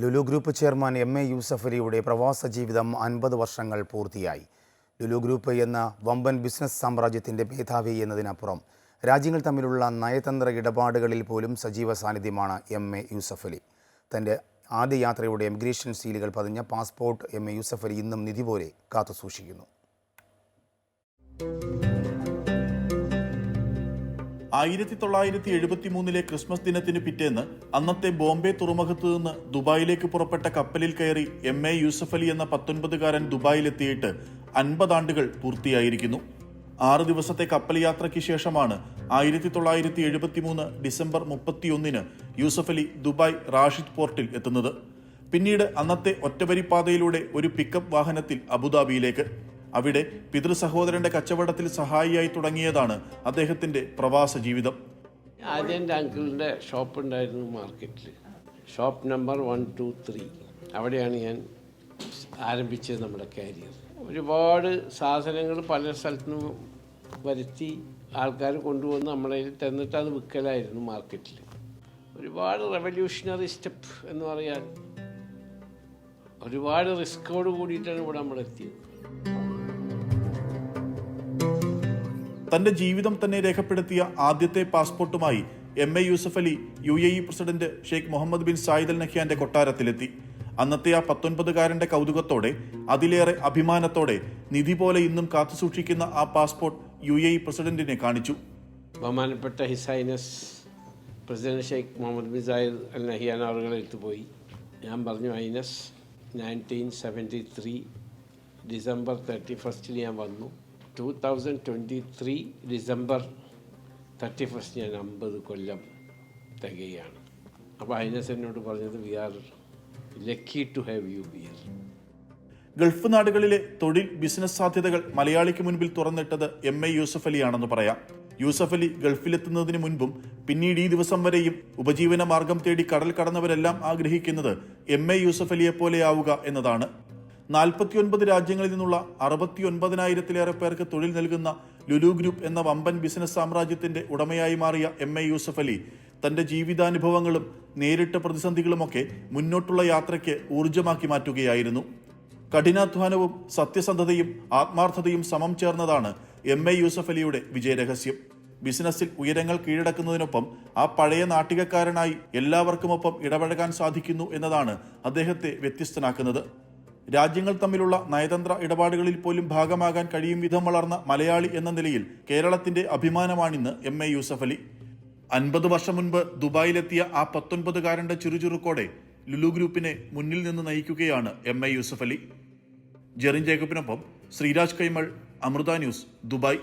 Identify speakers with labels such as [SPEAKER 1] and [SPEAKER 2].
[SPEAKER 1] Lulu group chairman M A യൂസഫലിയുടെ പ്രവാസ ജീവിതം അൻപത് വർഷങ്ങൾ പൂർത്തിയായി. ലുലു ഗ്രൂപ്പ് എന്ന വമ്പൻ ബിസിനസ് സാമ്രാജ്യത്തിന്റെ മേധാവി എന്നതിനപ്പുറം രാജ്യങ്ങൾ തമ്മിലുള്ള നയതന്ത്ര ഇടപാടുകളിൽ പോലും സജീവ സാന്നിധ്യമാണ് എം എ യൂസഫലി. തന്റെ ആദ്യ യാത്രയുടെ എമിഗ്രേഷൻ സീലുകൾ പതിഞ്ഞ പാസ്പോർട്ട് എം എ യൂസഫലി ഇന്നും നിധി പോലെ കാത്തുസൂക്ഷിക്കുന്നു.
[SPEAKER 2] ആയിരത്തി തൊള്ളായിരത്തി എഴുപത്തി മൂന്നിലെ ക്രിസ്മസ് ദിനത്തിന് പിറ്റേന്ന് അന്നത്തെ ബോംബെ തുറമുഖത്ത് നിന്ന് ദുബായിലേക്ക് പുറപ്പെട്ട കപ്പലിൽ കയറി എം എ യൂസഫ് അലി എന്ന പത്തൊൻപതുകാരൻ ദുബായിലെത്തിയിട്ട് അൻപതാണ്ടുകൾ പൂർത്തിയായിരിക്കുന്നു. ആറ് ദിവസത്തെ കപ്പൽ യാത്രയ്ക്ക് ശേഷമാണ് ആയിരത്തി തൊള്ളായിരത്തി എഴുപത്തി മൂന്ന് ഡിസംബർ മുപ്പത്തിയൊന്നിന് യൂസഫ് അലി ദുബായ് റാഷിദ് പോർട്ടിൽ എത്തുന്നത്. പിന്നീട് അന്നത്തെ ഒറ്റവരിപ്പാതയിലൂടെ ഒരു പിക്കപ്പ് വാഹനത്തിൽ അബുദാബിയിലേക്ക്. അവിടെ പിതൃ സഹോദരന്റെ കച്ചവടത്തിൽ സഹായിയായി തുടങ്ങിയതാണ് അദ്ദേഹത്തിന്റെ പ്രവാസ ജീവിതം.
[SPEAKER 3] ആദ്യം അങ്കിളിന്റെ ഷോപ്പ് ഉണ്ടായിരുന്നു മാർക്കറ്റിൽ shop number one two three അവിടെയാണ് ഞാൻ ആരംഭിച്ചത് നമ്മുടെ കാരിയർ ഒരുപാട് സാധനങ്ങൾ പല സ്ഥലത്തു നിന്ന് വരുത്തി ആൾക്കാർ കൊണ്ടുവന്ന് നമ്മളെ തന്നിട്ട് അത് വിൽക്കലായിരുന്നു മാർക്കറ്റിൽ ഒരുപാട് റെവല്യൂഷണറി സ്റ്റെപ്പ് എന്ന് പറയാൻ ഒരുപാട് റിസ്കോട് കൂടിയിട്ടാണ് ഇവിടെ നമ്മൾ
[SPEAKER 2] തന്റെ ജീവിതം തന്നെ രേഖപ്പെടുത്തിയ ആദ്യത്തെ പാസ്പോർട്ടുമായി M A Yusuf Ali U A E president Sheikh Mohammed bin Zayed Al നഹ്യാന്റെ കൊട്ടാരത്തിലെത്തി. അന്നത്തെ ആ പത്തൊൻപതുകാരന്റെ കൗതുകത്തോടെ അതിലേറെ അഭിമാനത്തോടെ നിധി പോലെ ഇന്നും കാത്തുസൂക്ഷിക്കുന്ന ആ പാസ്പോർട്ട് യു എ ഇ പ്രസിഡന്റിനെ കാണിച്ചു.
[SPEAKER 3] ബഹുമാനപ്പെട്ട his highness president Sheikh Mohammed bin Zayed Al Nahyan അവരുടെ പോയി. ഞാൻ പറഞ്ഞു highness nineteen seventy three December thirty ഫസ്റ്റിന് ഞാൻ വന്നു. Two thousand twenty three December thirty first ഞാൻ അമ്പത് കൊല്ലം തികയാണ്. അപ്പോൾ ഐനസ് എന്നോട് പറഞ്ഞത് we are lucky to have you here
[SPEAKER 2] Gulf നാടുകളിലെ തൊഴിൽ ബിസിനസ് സാധ്യതകൾ മലയാളിക്ക് മുൻപിൽ തുറന്നിട്ടത് എം എ യൂസഫ് അലിയാണെന്ന് പറയാം. യൂസഫ് അലി ഗൾഫിലെത്തുന്നതിന് മുൻപും പിന്നീട് ഈ ദിവസം വരെയും ഉപജീവന മാർഗം തേടി കടൽ കടന്നവരെല്ലാം ആഗ്രഹിക്കുന്നത് എം എ യൂസഫ് അലിയെ പോലെയാവുക എന്നതാണ്. നാൽപ്പത്തിയൊൻപത് രാജ്യങ്ങളിൽ നിന്നുള്ള അറുപത്തി ഒൻപതിനായിരത്തിലേറെ പേർക്ക് തൊഴിൽ നൽകുന്ന ലുലു ഗ്രൂപ്പ് എന്ന വമ്പൻ ബിസിനസ് സാമ്രാജ്യത്തിന്റെ ഉടമയായി മാറിയ എം എ യൂസഫ് അലി. തന്റെ ജീവിതാനുഭവങ്ങളും നേരിട്ട പ്രതിസന്ധികളുമൊക്കെ മുന്നോട്ടുള്ള യാത്രയ്ക്ക് ഊർജമാക്കി മാറ്റുകയായിരുന്നു. കഠിനാധ്വാനവും സത്യസന്ധതയും ആത്മാർത്ഥതയും സമം ചേർന്നതാണ് എം എ യൂസഫ് അലിയുടെ വിജയരഹസ്യം. ബിസിനസ്സിൽ ഉയരങ്ങൾ കീഴടക്കുന്നതിനൊപ്പം ആ പഴയ നാട്ടികക്കാരനായി എല്ലാവർക്കുമൊപ്പം ഇടപഴകാൻ സാധിക്കുന്നു എന്നതാണ് അദ്ദേഹത്തെ വ്യത്യസ്തനാക്കുന്നത്. രാജ്യങ്ങൾ തമ്മിലുള്ള നയതന്ത്ര ഇടപാടുകളിൽ പോലും ഭാഗമാകാൻ കഴിയും വിധം വളർന്ന മലയാളി എന്ന നിലയിൽ കേരളത്തിന്റെ അഭിമാനമാണിന്ന് എം എ യൂസഫ് അലി. അൻപത് വർഷം മുൻപ് ദുബായിലെത്തിയ ആ പത്തൊൻപതുകാരന്റെ ചുറുചുറുക്കോടെ ലുലു ഗ്രൂപ്പിനെ മുന്നിൽ നിന്ന് നയിക്കുകയാണ് എം എ യൂസഫ് അലി. ജെറിൻ ജേക്കബിനൊപ്പം ശ്രീരാജ് കൈമൾ അമൃത ന്യൂസ് ദുബായ്.